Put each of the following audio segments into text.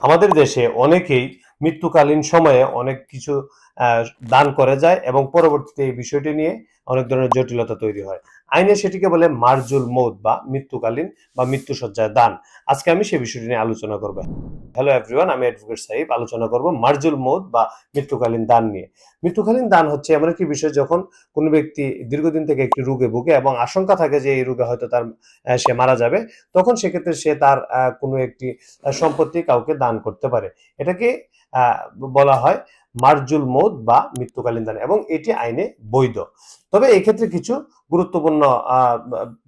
আমাদের দেশে অনেকেই মৃত্যুকালীন সময়ে অনেক কিছু দান করে যায় এবং পরবর্তীতে এই বিষয়টি নিয়ে অনেক ধরনের জটিলতা তৈরি হয়। আইনে সেটিকে বলে মার্জুল মৌত বা মৃত্যুকালীন বা মৃত্যুসজ্জায় দান। আজকে আমি সেই বিষয়টি নিয়ে আলোচনা করব। হ্যালো এভরিওয়ান আমি অ্যাডভোকেট সাহেব। আলোচনা করব মার্জুল মৌত বা মৃত্যুকালীন দান নিয়ে। মৃত্যুকালীন দান হচ্ছে এমন একটি বিষয় যখন কোনো ব্যক্তি দীর্ঘদিন থেকে একটি রোগে ভুগে এবং আশঙ্কা থাকে যে এই রোগে হয়তো তার সে মারা যাবে, তখন সেক্ষেত্রে সে তার কোনো একটি সম্পত্তি কাউকে দান করতে পারে। এটাকে বলা হয় মারজুল মৌত বা মৃত্যুকালীন দান এবং এটি আইনে বৈধ। তবে এক্ষেত্রে কিছু গুরুত্বপূর্ণ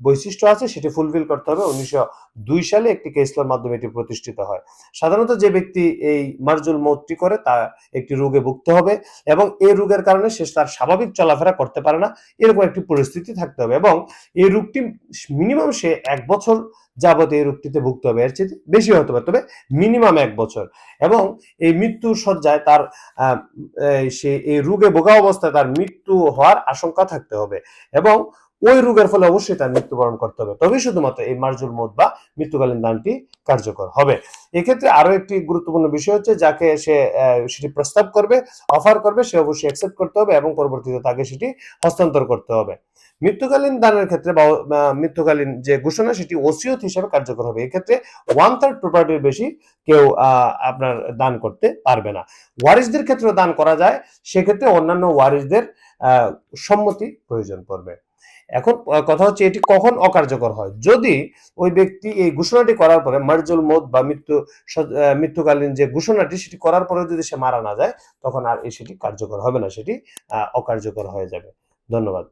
বৈশিষ্ট্য আছে, সেটি ফুলফিল করতে হবে। উনিশশো দুই সালে একটি কেসলার মাধ্যমে এটি প্রতিষ্ঠিত হয়। সাধারণত যে ব্যক্তি এই মারজুল মৌতটি করে, তা একটি রোগে ভুগতে হবে এবং এই রোগের কারণে সে তার স্বাভাবিক চলাফেরা করতে পারে না। এরকম একটি পরিস্থিতি থাকতে হবে এবং এই রোগটি মিনিমাম সে এক বছর যাবত এই রোগটিতে ভুগতে হবে। এর চেয়ে বেশি হতে পারে, তবে মিনিমাম এক বছর। এবং এই মৃত্যুর সজ্জায় তার সে এই রোগে ভোগা অবস্থায় তার মৃত্যু হওয়ার আশঙ্কা থাকতে হবে। এবং ওই রোগের ফলে অবশ্যই তার মৃত্যুবরণ করতে হবে। তবেই শুধুমাত্র এই মার্জুল মত বা মৃত্যুকালীন দানটি কার্যকর হবে। এক্ষেত্রে আরও একটি গুরুত্বপূর্ণ বিষয় হচ্ছে, যাকে সে সেটি প্রস্তাব করবে অফার করবে, সে অবশ্যই অ্যাকসেপ্ট করতে হবে এবং পরবর্তীতে তাকে সেটি হস্তান্তর করতে হবে। মৃত্যুকালীন দানের ক্ষেত্রে বা মৃত্যুকালীন যে ঘোষণা, সেটি ওসিয়ত হিসেবে কার্যকর হবে। এক্ষেত্রে ওয়ান থার্ড প্রপার্টির বেশি কেউ আপনার দান করতে পারবে না। ওয়ারিসদের ক্ষেত্রে দান করা যায়, সেক্ষেত্রে অন্যান্য ওয়ারিসদের সম্মতি প্রয়োজন পড়বে। এখন কথা হচ্ছে এটি কখন অকার্যকর হয়? যদি ওই ব্যক্তি এই ঘোষণাটি করার পরে মার্জুল মত বা মৃত্যু মৃত্যুকালীন যে ঘোষণাটি সেটি করার পরে যদি সে মারা না যায়, তখন আর সেটি কার্যকর হবে না, সেটি অকার্যকর হয়ে যাবে। ধন্যবাদ।